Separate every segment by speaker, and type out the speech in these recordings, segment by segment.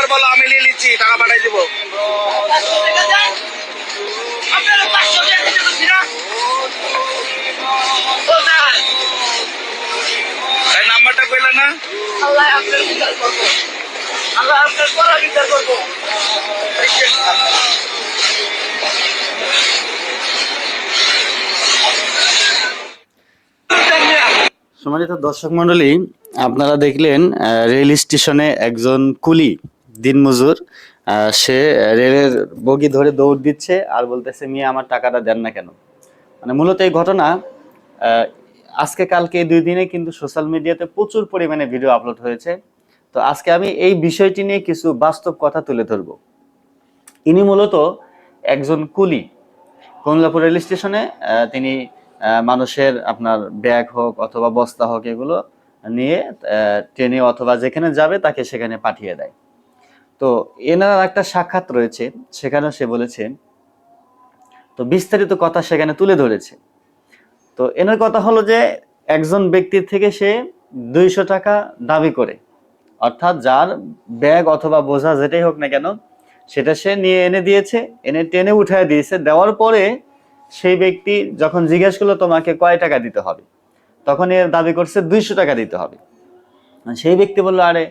Speaker 1: Number বলো আমি নিয়ে নিচ্ছি টাকা পাঠাই দেবো। নাম্বারটা কইলে না?
Speaker 2: আল্লাহ আপনার বিচার করব। আল্লাহ আপনার পড়া বিচার করব।
Speaker 3: সম্মানিত দর্শক মন্ডলী আপনারা দেখলেন রেল স্টেশনে একজন কুলি। দিনমজুর সে রেলের বগি ধরে দৌড় দিচ্ছে আর বলতেছে, মেয়ে, আমার টাকাটা দেন না কেন? মানে মূলত এই ঘটনা আজকে কালকে এই দুই দিনে কিন্তু সোশ্যাল মিডিয়াতে প্রচুর পরিমাণে ভিডিও আপলোড হয়েছে। তো আজকে আমি এই বিষয়টি নিয়ে কিছু বাস্তব কথা তুলে ধরবো। ইনি মূলত একজন কুলি। কমলাপুর রেল স্টেশনে তিনি মানুষের আপনার ব্যাগ হোক অথবা বস্তা হোক এগুলো নিয়ে ট্রেনে অথবা যেখানে যাবে তাকে সেখানে পাঠিয়ে দেয়। তো এনার একটা সাক্ষাৎ রয়েছে, সেখানেও সে বলেছে, তো বিস্তারিত কথা সেখানে তুলে ধরেছে। তো এনার কথা হলো যে, একজন ব্যক্তির থেকে সে দুইশো টাকা দাবি করে। অর্থাৎ যার ব্যাগ অথবা বোঝা যেটাই হোক না কেন, সেটা সে নিয়ে এনে দিয়েছে, এনে টেনে উঠায় দিয়েছে। দেওয়ার পরে সেই ব্যক্তি যখন জিজ্ঞেস করল, তোমাকে কয় টাকা দিতে হবে? তখন এর দাবি করছে, দুইশো টাকা দিতে হবে। সেই ব্যক্তি বলল, আরে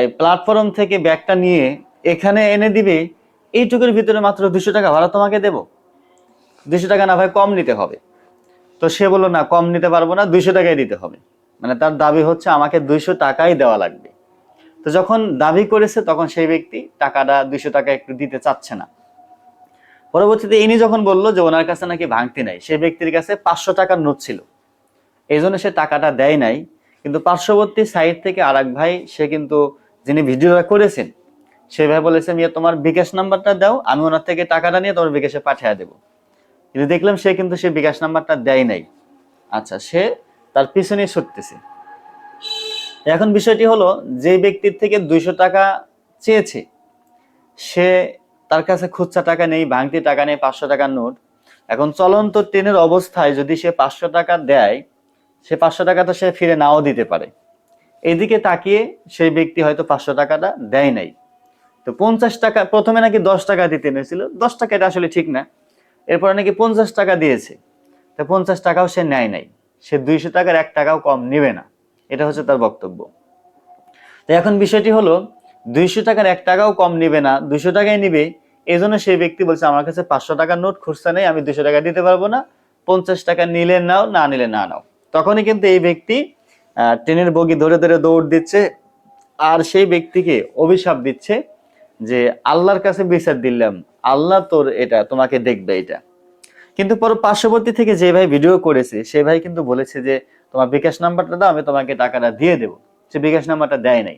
Speaker 3: এই প্ল্যাটফর্ম থেকে ব্যাগটা নিয়ে এখানে এনে দিবে, এইটুকুর ভিতরে মাত্র দুশো টাকা ভাড়া তোমাকে দেবো। দুশো টাকা না ভাই, কম নিতে হবে। তো সে বলল, না, কম নিতে পারব না দুইশো টাকাই দিতে হবে। মানে তার দাবি হচ্ছে, আমাকে দুইশো টাকাই দেওয়া লাগবে। তো যখন দাবি করেছে, তখন সেই ব্যক্তি টাকাটা দুইশো টাকা একটু দিতে চাচ্ছে না। পরবর্তীতে ইনি যখন বলল যে ওনার কাছে নাকি ভাঙতি নাই, সেই ব্যক্তির কাছে পাঁচশো টাকার নোট ছিল। এই জন্য সে টাকাটা দেয় নাই। কিন্তু পার্শ্ববর্তী সাইড থেকে আর ভাই, সে কিন্তু যিনি ভিডিওটা করেছেন, সে ভাই বলেছে, মিয়া, তোমার বিকাশ নাম্বারটা দাও, আমি ওনার থেকে টাকাটা নিয়ে তোমার বিকাশে পাঠিয়ে দেবো। কিন্তু দেখলাম সে কিন্তু সে বিকাশ নাম্বারটা দেয় নাই। আচ্ছা সে তার পিছনে ছুটতেছে। এখন বিষয়টি হলো, যে ব্যক্তির থেকে দুইশো টাকা চেয়েছে, সে তার কাছে খুচরা টাকা নেই ভাঙতি টাকা নেই, পাঁচশো টাকার নোট। এখন চলন্ত ট্রেনের অবস্থায় যদি সে পাঁচশো টাকা দেয় সে পাঁচশো টাকাটা সে ফিরে নাও দিতে পারে। এদিকে তাকিয়ে সেই ব্যক্তি হয়তো পাঁচশো টাকাটা দেয় নাই। তো পঞ্চাশ টাকা, প্রথমে নাকি দশ টাকা দিতে নিয়েছিল দশ টাকা এটা আসলে ঠিক না। এরপরে নাকি পঞ্চাশ টাকা দিয়েছে। তো পঞ্চাশ টাকাও সে নেয় নাই। সে দুইশো টাকার এক টাকাও কম নেবে না। এটা হচ্ছে তার বক্তব্য। তো এখন বিষয়টি হলো, দুইশো টাকার এক টাকাও কম নিবে না, দুইশো টাকাই নিবে এই জন্য সেই ব্যক্তি বলছে, আমার কাছে পাঁচশো টাকার নোট খুচরা নেই, আমি দুইশো টাকা দিতে পারব না। পঞ্চাশ টাকা নিলে নাও, না নিলে না নাও। তখনই কিন্তু এই ব্যক্তি ট্রেনের বগি ধরে ধরে দৌড় দিচ্ছে আর সেই ব্যক্তিকে অভিশাপ দিচ্ছে যে, আল্লাহর কাছে বিচার দিলাম, আল্লাহ তোর এটা, তোমাকে দেখবে এটা। কিন্তু পর পার্শ্ববর্তী থেকে যে ভাই ভিডিও করেছে, সে ভাই কিন্তু বলেছে যে, তোমার বিকাশ নাম্বারটা দাও, আমি তোমাকে টাকাটা দিয়ে দেবো। সে বিকাশ নাম্বারটা দেয় নাই।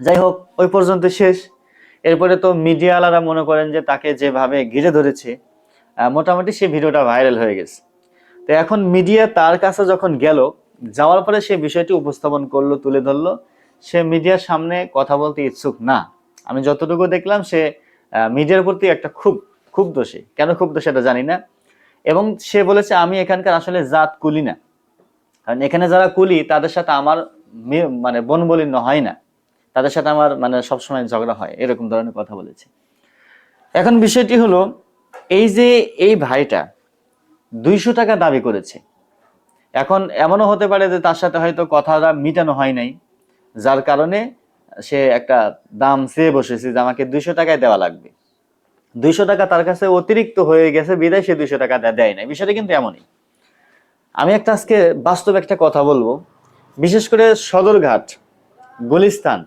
Speaker 3: যাই হোক, ওই পর্যন্ত শেষ। এরপরে তো মিডিয়াওয়ালারা মনে করেন যে, তাকে যেভাবে ঘিরে ধরেছে মোটামুটি সে ভিডিওটা ভাইরাল হয়ে গেছে। তো এখন মিডিয়া তার কাছে যখন গেল, যাওয়ার পরে সে বিষয়টি উপস্থাপন করল, তুলে ধরলো। সে মিডিয়ার সামনে কথা বলতে ইচ্ছুক না। আমি যতটুকু দেখলাম, সে মিডিয়ার প্রতি একটা খুব খুব দোষী। কেন খুব দোষী এটা জানি না। এবং সে বলেছে, আমি এখানকার আসলে জাত কুলি না। কারণ এখানে যারা কুলি, তাদের সাথে আমার মানে বনবলিন্য হয় না। তাদের সাথে আমার মানে সবসময় ঝগড়া হয়। এরকম ধরনের কথা বলেছে। এখন বিষয়টি হলো, এই যে, এই ভাইটা দুইশো টাকা দাবি করেছে। এখন এমনও হতে পারে যে তার সাথে হয়তো কথাটা মিটানো হয় নাই, যার কারণে সে একটা দাম চেয়ে বসেছে যে আমাকে দুইশো টাকায় দেওয়া লাগবে। দুইশো টাকা তার কাছে অতিরিক্ত হয়ে গেছে, বিদায় সে দুইশো টাকা দেয় না বিষয়টা কিন্তু এমনই। আমি একটা আজকে বাস্তব একটা কথা বলব। বিশেষ করে সদরঘাট, গুলিস্তান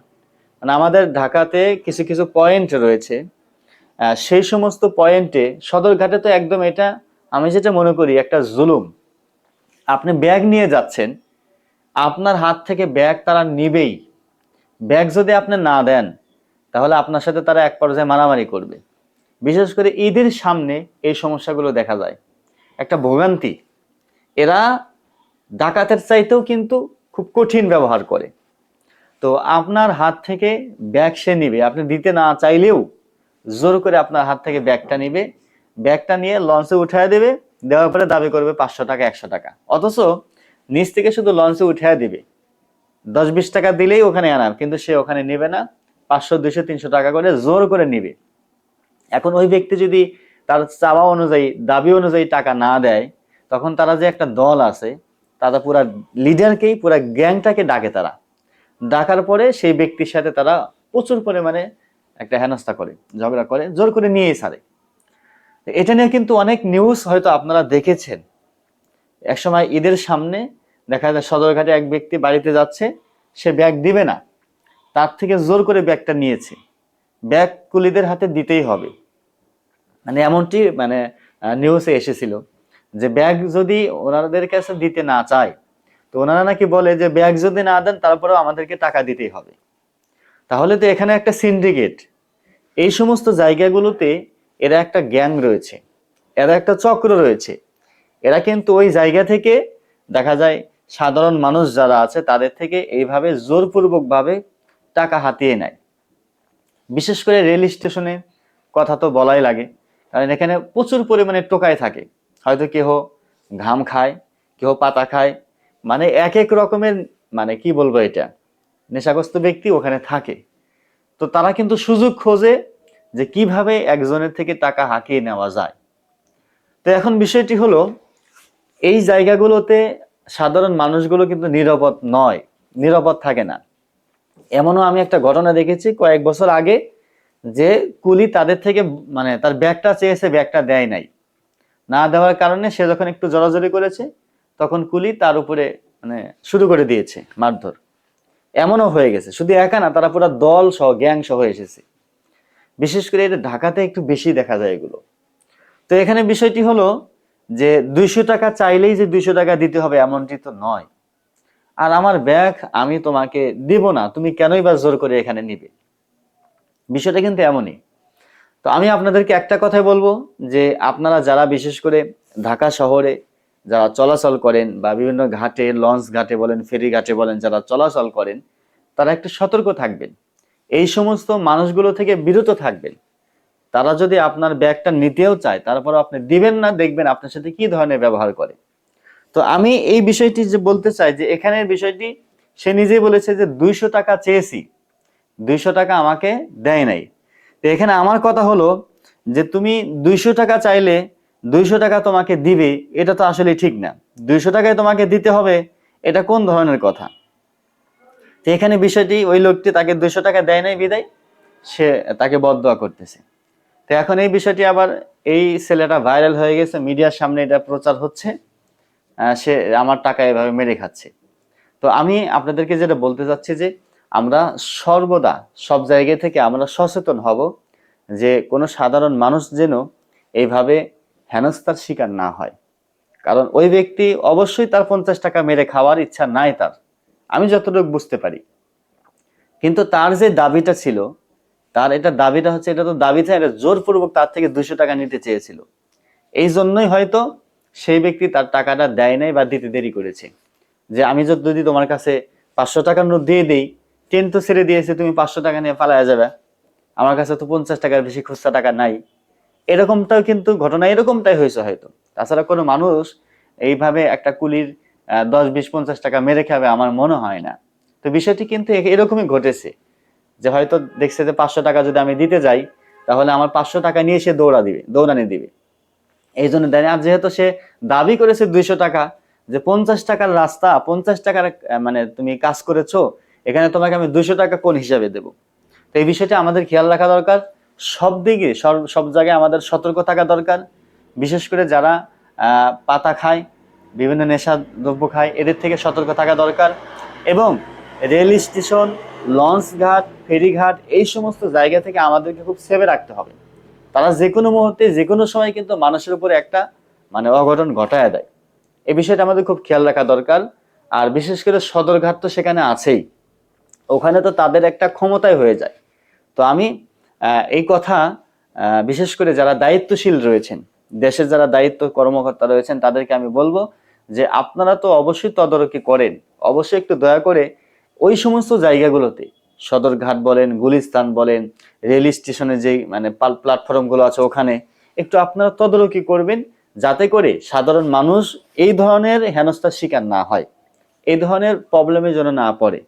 Speaker 3: মানে আমাদের ঢাকাতে কিছু কিছু পয়েন্ট রয়েছে। সেই সমস্ত পয়েন্টে সদরঘাটে তো একদম এটা আমি যেটা মনে করি, একটা জুলুম। আপনি ব্যাগ নিয়ে যাচ্ছেন, আপনার হাত থেকে ব্যাগ তারা নিবেই। ব্যাগ যদি আপনি না দেন, তাহলে আপনার সাথে তারা এক পর্যায়ে মারামারি করবে। বিশেষ করে ঈদের সামনে এই সমস্যাগুলো দেখা যায়। একটা ভোগান্তি। এরা ডাকাতের চাইতেও কিন্তু খুব কঠিন ব্যবহার করে। তো আপনার হাত থেকে ব্যাগ সে নিবে। আপনি দিতে না চাইলেও জোর করে আপনার হাত থেকে ব্যাগটা নিবে। ব্যাগটা নিয়ে লঞ্চে উঠায় দেবে, দেওয়ার পরে দাবি করবে পাঁচশো টাকা, একশো টাকা। অথচ নিচ থেকে শুধু লঞ্চে উঠায় দিবে। দশ বিশ টাকা দিলেই ওখানে আনার, কিন্তু সে ওখানে নেবে না। পাঁচশো দুশো তিনশো টাকা করে জোর করে নিবে। এখন ওই ব্যক্তি যদি তার চাওয়া অনুযায়ী, দাবি অনুযায়ী টাকা না দেয়, তখন তারা যে একটা দল আছে, তারা পুরা লিডারকেই, পুরা গ্যাংটাকে ডাকে তারা। ডাকার পরে সেই ব্যক্তির সাথে তারা প্রচুর পরিমাণে একটা হেনস্থা করে, ঝগড়া করে, জোর করে নিয়েই ছাড়ে এটা নিয়ে কিন্তু অনেক নিউজ হয়তো আপনারা দেখেছেন। একসময় ঈদের সামনে দেখা যায় সদরঘাটে এক ব্যক্তি বাড়িতে যাচ্ছে, সে ব্যাগ দিবে না। তার থেকে জোর করে ব্যাগটা নিয়েছে। ব্যাগ কুলিদের হাতে দিতেই হবে। মানে এমনটি মানে নিউজে এসেছিল যে ব্যাগ যদি ওনাদের কাছে দিতে না চায়, তো ওনারা নাকি বলে যে ব্যাগ যদি না দেন, তারপরেও আমাদেরকে টাকা দিতেই হবে। তাহলে তো এখানে একটা সিন্ডিকেট এই সমস্ত জায়গাগুলোতে এরা একটা গ্যাং রয়েছে, এরা একটা চক্র রয়েছে। এরা কিন্তু ওই জায়গা থেকে দেখা যায় সাধারণ মানুষ যারা আছে, তাদের থেকে এইভাবে জোরপূর্বক ভাবে টাকা হাতিয়ে নেয়। বিশেষ করে রেল স্টেশনে কথা তো বলাই লাগে, কারণ এখানে প্রচুর পরিমাণে টোকাই থাকে। হয়তো কেহ ঘাম খায়, কেহ পাতা খায় মানে এক এক রকমের মানে কি বলব এটা, নেশাগ্রস্ত ব্যক্তি ওখানে থাকে। তো তারা কিন্তু সুযোগ খোঁজে যে কীভাবে একজনের থেকে টাকা হাঁকিয়ে নেওয়া যায়। তো এখন বিষয়টি হলো, এই জায়গাগুলোতে সাধারণ মানুষগুলো কিন্তু নিরাপদ নয়, নিরাপদ থাকে না। এমনও আমি একটা ঘটনা দেখেছি কয়েক বছর আগে যে কুলি তাদের থেকে মানে তার ব্যাগটা চেয়েছে ব্যাগটা দেয় নাই। না দেওয়ার কারণে সে যখন একটু জড়াজড়ি করেছে, তখন কুলি তার উপরে মানে শুরু করে দিয়েছে, মারধর। এমনও হয়ে গেছে, শুধু একা না, তারা পুরো দল সহ, গ্যাং সহ এসেছে। বিশেষ করে এটা ঢাকাতে একটু বেশি দেখা যায় এগুলো। তো এখানে বিষয়টি হলো যে দুইশো টাকা চাইলেই যে দুইশো টাকা দিতে হবে এমনটি তো নয়। আর আমার ব্যাগ আমি তোমাকে দিব না, তুমি কেনই বা জোর করে এখানে নিবে? বিষয়টা কিন্তু এমনই। তো আমি আপনাদেরকে একটা কথাই বলব যে আপনারা যারা বিশেষ করে ঢাকা শহরে যারা চলাচল করেন বা বিভিন্ন ঘাটে, লঞ্চ ঘাটে বলেন, ফেরি ঘাটে বলেন, যারা চলাচল করেন, তারা একটু সতর্ক থাকবেন। এই সমস্ত মানুষগুলো থেকে বিরত থাকবেন। তারা যদি আপনার ব্যাগটা নিতেও চায় তারপর আপনি দিবেন না, দেখবেন আপনার সাথে কি ধরনের ব্যবহার করে। তো আমি এই বিষয়টি যে বলতে চাই যে এখানের বিষয়টি, সে নিজেই বলেছে যে দুইশো টাকা চেয়েছি। দুইশো টাকা আমাকে দেয় নাই। তো এখানে আমার কথা হলো যে তুমি দুইশো টাকা চাইলে দুইশো টাকা তোমাকে দিবে, এটা তো আসলে ঠিক না। দুইশো টাকায় তোমাকে দিতে হবে, এটা কোন ধরনের কথা? তো এখানে বিষয়টি, ওই লোকটি তাকে দুশো টাকা দেয় নাই বিদায়, সে তাকে বদদোয়া করতেছে। তো এখন এই বিষয়টি আবার এই ছেলেটা ভাইরাল হয়ে গেছে, মিডিয়ার সামনে এটা প্রচার হচ্ছে সে আমার টাকা এভাবে মেরে খাচ্ছে। তো আমি আপনাদেরকে যেটা বলতে চাচ্ছি যে, আমরা সর্বদা সব জায়গা থেকে আমরা সচেতন হব যে, কোনো সাধারণ মানুষ যেন এইভাবে হেনস্থার শিকার না হয়। কারণ ওই ব্যক্তি অবশ্যই তার পঞ্চাশ টাকা মেরে খাওয়ার ইচ্ছা নাই তার। আমি যতটুকু বুঝতে পারি। কিন্তু তার যে দাবিটা ছিল, তার এটা দাবিটা হচ্ছে, এটা তো দাবিটা এটা জোরপূর্বক তার থেকে দুশো টাকা নিতে চেয়েছিল। এই জন্যই হয়তো সেই ব্যক্তি তার টাকাটা দেয় নাই বা দিতে দেরি করেছে। যে আমি যদি তোমার কাছে পাঁচশো টাকার নোট দিয়ে দিই ট্রেন তো ছেড়ে দিয়েছে, তুমি পাঁচশো টাকা নিয়ে পালায়া যাবে। আমার কাছে তো পঞ্চাশ টাকার বেশি খুচরা টাকা নাই। এরকমটাও কিন্তু ঘটনা এরকমটাই হয়েছে হয়তো। তাছাড়া কোনো মানুষ এইভাবে একটা কুলির দশ, বিশ, পঞ্চাশ টাকা মেরে খাবে আমার মনে হয় না। তো বিষয়টি কিন্তু এরকমই ঘটেছে যে হয়তো দেখছে যে পাঁচশো টাকা যদি আমি দিতে যাই, তাহলে আমার পাঁচশো টাকা নিয়ে সে দৌড়া দিবে, দৌড়ানি দিবে। এই জন্য দেয় আর যেহেতু সে দাবি করেছে দুইশো টাকা, যে পঞ্চাশ টাকার রাস্তা, পঞ্চাশ টাকার মানে তুমি কাজ করেছ, এখানে তোমাকে আমি দুইশো টাকা কোন হিসাবে দেবো? তো এই বিষয়টা আমাদের খেয়াল রাখা দরকার। সব দিকে, সব সব জায়গায় আমাদের সতর্ক থাকা দরকার। বিশেষ করে যারা পাতা খায় বিভিন্ন নেশা দ্রব্য খায়, এদের থেকে সতর্ক থাকা দরকার এবং রেল স্টেশন, লঞ্চ ঘাট ফেরিঘাট এই সমস্ত জায়গা থেকে আমাদেরকে খুব সেভে রাখতে হবে। তারা যে কোনো মুহূর্তে যে কোনো সময় কিন্তু মানুষের উপরে একটা মানে অঘটন ঘটায় দেয়। এই বিষয়টা আমাদের খুব খেয়াল রাখা দরকার। আর বিশেষ করে সদরঘাট তো সেখানে আছেই। ওখানে তো তাদের একটা ক্ষমতায় হয়ে যায়। তো আমি এই কথা বিশেষ করে যারা দায়িত্বশীল রয়েছেন, দেশের যারা দায়িত্ব কর্মকর্তা রয়েছেন, তাদেরকে আমি বলব যে আপনারা তো অবশ্যই তদারকি করেন। অবশ্যই একটু দয়া করে ওই সমস্ত জায়গাগুলোতে সদরঘাট বলেন, গুলিস্তান বলেন, রেল স্টেশনে যে মানে প্ল্যাটফর্মগুলো আছে ওখানে একটু আপনারা তদারকি করবেন যাতে করে সাধারণ মানুষ এই ধরনের হেনস্থার শিকার না হয়, এই ধরনের প্রবলেমে যেন না পড়ে।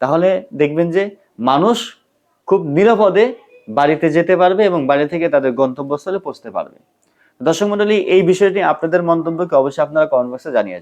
Speaker 3: তাহলে দেখবেন যে মানুষ খুব নিরাপদে বাড়িতে যেতে পারবে এবং বাড়ি থেকে তাদের গন্তব্যস্থলে পৌঁছতে পারবে। দর্শক মন্ডলী এই বিষয়টি আপনাদের মন্তব্যকে অবশ্যই আপনারা কমেন্ট বক্সে জানিয়ে